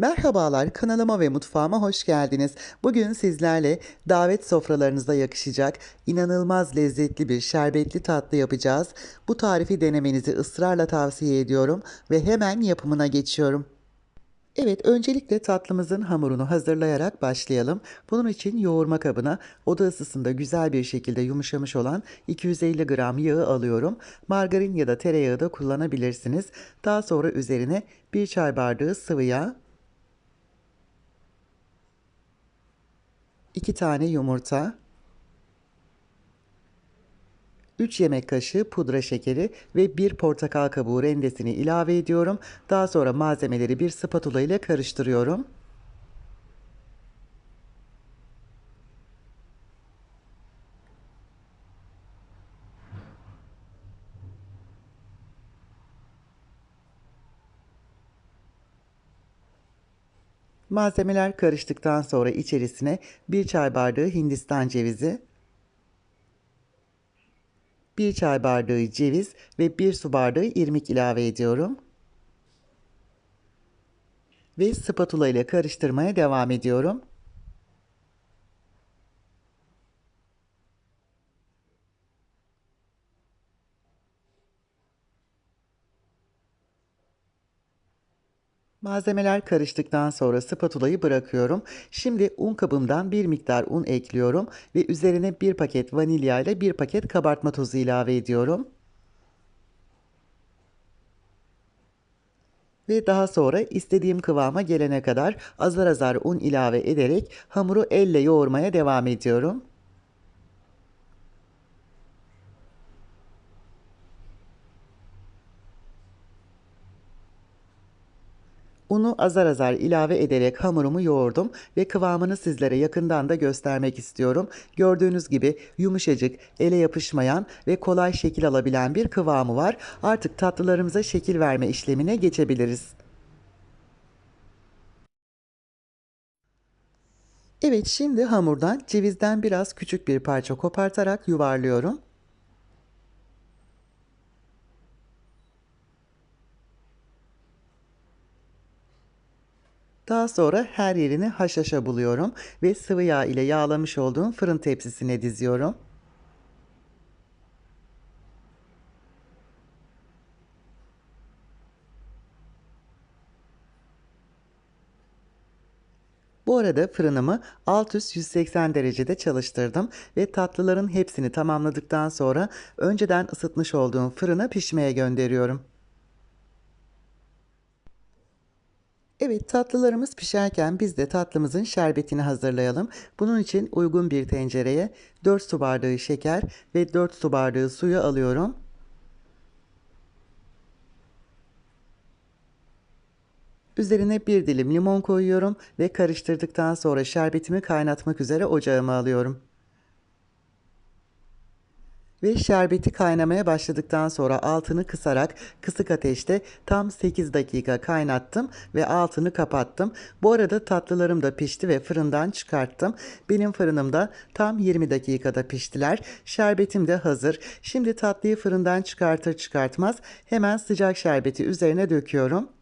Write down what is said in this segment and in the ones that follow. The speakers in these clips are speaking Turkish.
Merhabalar, kanalıma ve mutfağıma hoş geldiniz. Bugün sizlerle davet sofralarınıza yakışacak inanılmaz lezzetli bir şerbetli tatlı yapacağız. Bu tarifi denemenizi ısrarla tavsiye ediyorum ve hemen yapımına geçiyorum. Evet, öncelikle tatlımızın hamurunu hazırlayarak başlayalım. Bunun için yoğurma kabına oda ısısında güzel bir şekilde yumuşamış olan 250 gram yağı alıyorum. Margarin ya da tereyağı da kullanabilirsiniz. Daha sonra üzerine 1 çay bardağı sıvı yağ, 2 tane yumurta, 3 yemek kaşığı pudra şekeri ve 1 portakal kabuğu rendesini ilave ediyorum. Daha sonra malzemeleri bir spatula ile karıştırıyorum. Malzemeler karıştıktan sonra içerisine 1 çay bardağı hindistan cevizi, 1 çay bardağı ceviz ve 1 su bardağı irmik ilave ediyorum. Ve spatula ile karıştırmaya devam ediyorum. Malzemeler karıştıktan sonra spatulayı bırakıyorum. Şimdi un kabımdan bir miktar un ekliyorum ve üzerine bir paket vanilya ile bir paket kabartma tozu ilave ediyorum. Ve daha sonra istediğim kıvama gelene kadar azar azar un ilave ederek hamuru elle yoğurmaya devam ediyorum. Unu azar azar ilave ederek hamurumu yoğurdum ve kıvamını sizlere yakından da göstermek istiyorum. Gördüğünüz gibi yumuşacık, ele yapışmayan ve kolay şekil alabilen bir kıvamı var. Artık tatlılarımıza şekil verme işlemine geçebiliriz. Evet şimdi hamurdan cevizden biraz küçük bir parça kopartarak yuvarlıyorum. Daha sonra her yerini haşhaşa buluyorum ve sıvı yağ ile yağlamış olduğum fırın tepsisine diziyorum. Bu arada fırınımı alt üst 180 derecede çalıştırdım ve tatlıların hepsini tamamladıktan sonra önceden ısıtmış olduğum fırına pişmeye gönderiyorum. Evet tatlılarımız pişerken biz de tatlımızın şerbetini hazırlayalım. Bunun için uygun bir tencereye 4 su bardağı şeker ve 4 su bardağı suyu alıyorum. Üzerine bir dilim limon koyuyorum ve karıştırdıktan sonra şerbetimi kaynatmak üzere ocağıma alıyorum. Ve şerbeti kaynamaya başladıktan sonra altını kısarak kısık ateşte tam 8 dakika kaynattım ve altını kapattım. Bu arada tatlılarım da pişti ve fırından çıkarttım. Benim fırınımda tam 20 dakikada piştiler. Şerbetim de hazır. Şimdi tatlıyı fırından çıkartır çıkartmaz hemen sıcak şerbeti üzerine döküyorum.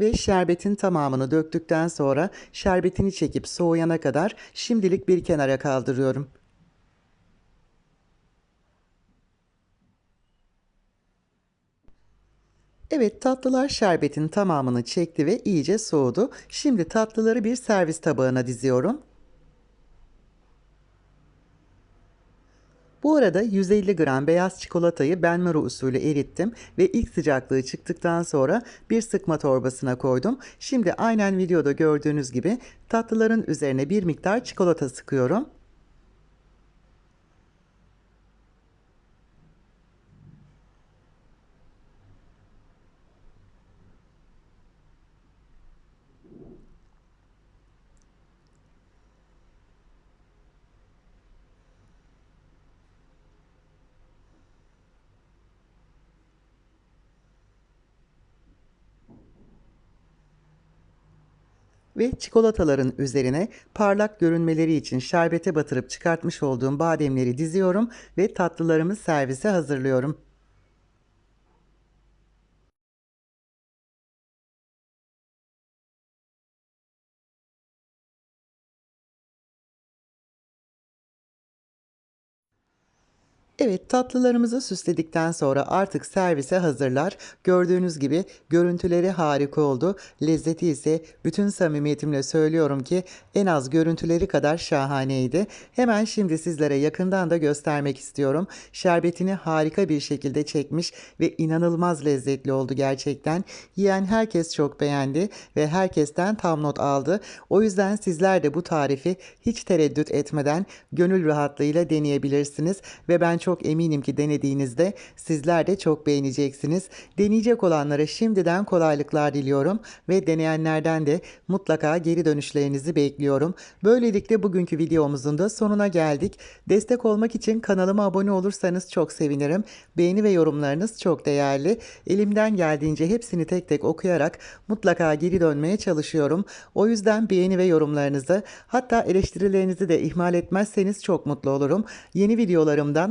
Ve şerbetin tamamını döktükten sonra şerbetini çekip soğuyana kadar şimdilik bir kenara kaldırıyorum. Evet tatlılar şerbetin tamamını çekti ve iyice soğudu. Şimdi tatlıları bir servis tabağına diziyorum. Bu arada 150 gram beyaz çikolatayı benmari usulü erittim ve ilk sıcaklığı çıktıktan sonra bir sıkma torbasına koydum. Şimdi aynen videoda gördüğünüz gibi tatlıların üzerine bir miktar çikolata sıkıyorum. Ve çikolataların üzerine parlak görünmeleri için şerbete batırıp çıkartmış olduğum bademleri diziyorum ve tatlılarımı servise hazırlıyorum. Evet tatlılarımızı süsledikten sonra artık servise hazırlar. Gördüğünüz gibi görüntüleri harika oldu. Lezzeti ise bütün samimiyetimle söylüyorum ki en az görüntüleri kadar şahaneydi. Hemen şimdi sizlere yakından da göstermek istiyorum. Şerbetini harika bir şekilde çekmiş ve inanılmaz lezzetli oldu gerçekten. Yiyen herkes çok beğendi ve herkesten tam not aldı. O yüzden sizler de bu tarifi hiç tereddüt etmeden gönül rahatlığıyla deneyebilirsiniz ve ben çok eminim ki denediğinizde sizler de çok beğeneceksiniz. Deneyecek olanlara şimdiden kolaylıklar diliyorum ve deneyenlerden de mutlaka geri dönüşlerinizi bekliyorum. Böylelikle bugünkü videomuzun da sonuna geldik. Destek olmak için kanalıma abone olursanız çok sevinirim. Beğeni ve yorumlarınız çok değerli. Elimden geldiğince hepsini tek tek okuyarak mutlaka geri dönmeye çalışıyorum. O yüzden beğeni ve yorumlarınızı hatta eleştirilerinizi de ihmal etmezseniz çok mutlu olurum. Yeni videolarımdan